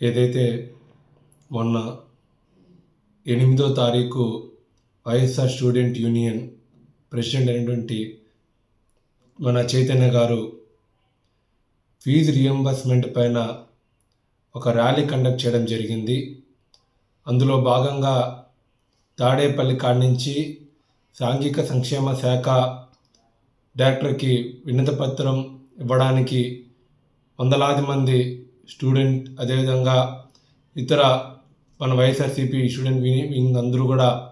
ఏదైతే మొన్న ఎనిమిదో తారీఖు వైఎస్ఆర్ స్టూడెంట్ యూనియన్ ప్రెసిడెంట్ అయినటువంటి మన చైతన్య గారు ఫీజు రియంబర్స్మెంట్ పైన ఒక ర్యాలీ కండక్ట్ చేయడం జరిగింది. అందులో భాగంగా తాడేపల్లి కాడి నుంచి సాంఘిక సంక్షేమ శాఖ డైరెక్టర్కి వినతి పత్రం ఇవ్వడానికి వందలాది మంది స్టూడెంట్ అదేవిధంగా ఇతర మన వైఎస్ఆర్సీపీ స్టూడెంట్ వింగ్ అందరూ కూడా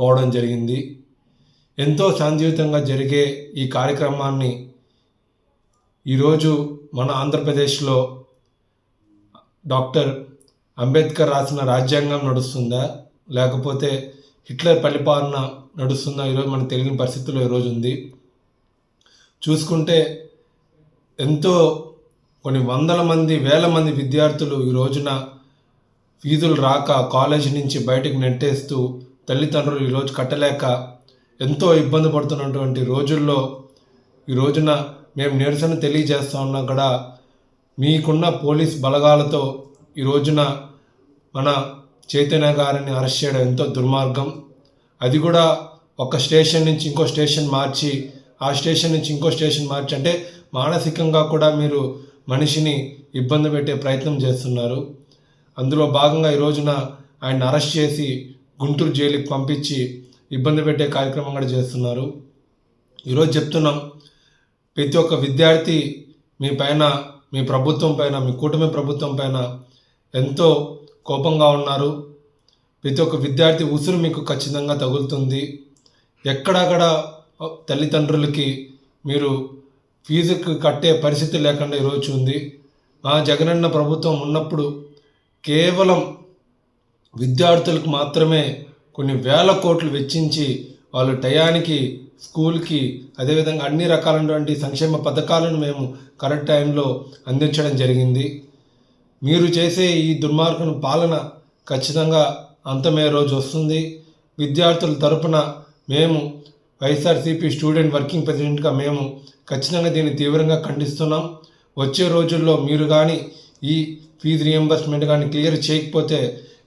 పోవడం జరిగింది. ఎంతో శాంతియుతంగా జరిగే ఈ కార్యక్రమాన్ని ఈరోజు మన ఆంధ్రప్రదేశ్లో డాక్టర్ అంబేద్కర్ రాసిన రాజ్యాంగం నడుస్తుందా? లేకపోతే హిట్లర్ పరిపాలన నడుస్తుందా? ఈరోజు మనకు తెలియని పరిస్థితుల్లో ఈరోజు ఉంది. చూసుకుంటే ఎంతో కొన్ని వందల మంది వేల మంది విద్యార్థులు ఈ రోజున ఫీజులు రాక కాలేజీ నుంచి బయటకు నెట్టేస్తూ తల్లిదండ్రులు ఈరోజు కట్టలేక ఎంతో ఇబ్బంది పడుతున్నటువంటి రోజుల్లో ఈ రోజున మేము నిరసన తెలియజేస్తా ఉన్నా కూడా మీకున్న పోలీస్ బలగాలతో ఈ రోజున మన చైతన్య గారిని అరెస్ట్ చేయడం ఎంతో దుర్మార్గం. అది కూడా ఒక స్టేషన్ నుంచి ఇంకో స్టేషన్ మార్చి ఆ స్టేషన్ నుంచి ఇంకో స్టేషన్ మార్చి అంటే మానసికంగా కూడా మీరు మనిషిని ఇబ్బంది పెట్టే ప్రయత్నం చేస్తున్నారు. అందులో భాగంగా ఈ రోజున ఆయన అరెస్ట్ చేసి గుంటూరు జైలుకి పంపించి ఇబ్బంది పెట్టే కార్యక్రమం కూడా చేస్తున్నారు. ఈరోజు చెప్తున్నాం ప్రతి ఒక్క విద్యార్థి మీ పైన మీ ప్రభుత్వం పైన మీ కూటమి ప్రభుత్వం పైన ఎంతో కోపంగా ఉన్నారు. ప్రతి ఒక్క విద్యార్థి ఉసురు మీకు ఖచ్చితంగా తగులుతుంది. ఎక్కడక్కడ తల్లిదండ్రులకి మీరు ఫీజుకి కట్టే పరిస్థితి లేకుండా ఈరోజు ఉంది. ఆ జగనన్న ప్రభుత్వం ఉన్నప్పుడు కేవలం విద్యార్థులకు మాత్రమే కొన్ని వేల కోట్లు వెచ్చించి వాళ్ళు టయానికి స్కూల్కి అదేవిధంగా అన్ని రకాలైనటువంటి సంక్షేమ పథకాలను మేము కరెక్ట్ టైంలో అందించడం జరిగింది. మీరు చేసే ఈ దుర్మార్గం పాలన ఖచ్చితంగా అంతమే రోజు వస్తుంది. విద్యార్థుల తరపున మేము వైఎస్ఆర్సీపీ స్టూడెంట్ వర్కింగ్ ప్రెసిడెంట్గా మేము ఖచ్చితంగా దీన్ని తీవ్రంగా ఖండిస్తున్నాం. వచ్చే రోజుల్లో మీరు కానీ ఈ ఫీజు రియంబర్స్మెంట్ కానీ క్లియర్ చేయకపోతే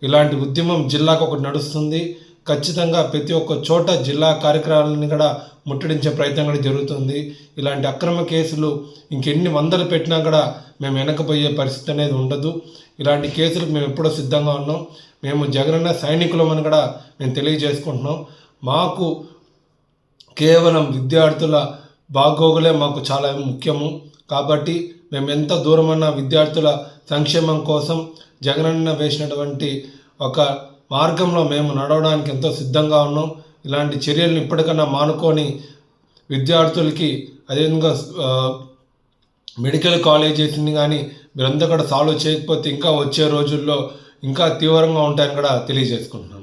ఇలాంటి ఉద్యమం జిల్లాకు ఒకటి నడుస్తుంది. ఖచ్చితంగా ప్రతి ఒక్క చోట జిల్లా కార్యక్రమాలను కూడా ముట్టడించే ప్రయత్నం కూడా జరుగుతుంది. ఇలాంటి అక్రమ కేసులు ఇంకెన్ని వందలు పెట్టినా కూడా మేము వెనకపోయే పరిస్థితి అనేది ఉండదు. ఇలాంటి కేసులకు మేము ఎప్పుడో సిద్ధంగా ఉన్నాం. మేము జగనన్న సైనికులమని కూడా మేము తెలియజేసుకుంటున్నాం. మాకు కేవలం విద్యార్థుల బాగోగులే మాకు చాలా ముఖ్యము. కాబట్టి మేము ఎంత దూరమన్న విద్యార్థుల సంక్షేమం కోసం జగనన్న వేసినటువంటి ఒక మార్గంలో మేము నడవడానికి ఎంతో సిద్ధంగా ఉన్నాం. ఇలాంటి చర్యలను ఇప్పటికన్నా మానుకొని విద్యార్థులకి అదేవిధంగా మెడికల్ కాలేజెస్ని కానీ మీరంతా కూడా సాల్వ్ చేయకపోతే ఇంకా వచ్చే రోజుల్లో ఇంకా తీవ్రంగా ఉంటాయని కూడా తెలియజేసుకుంటున్నాను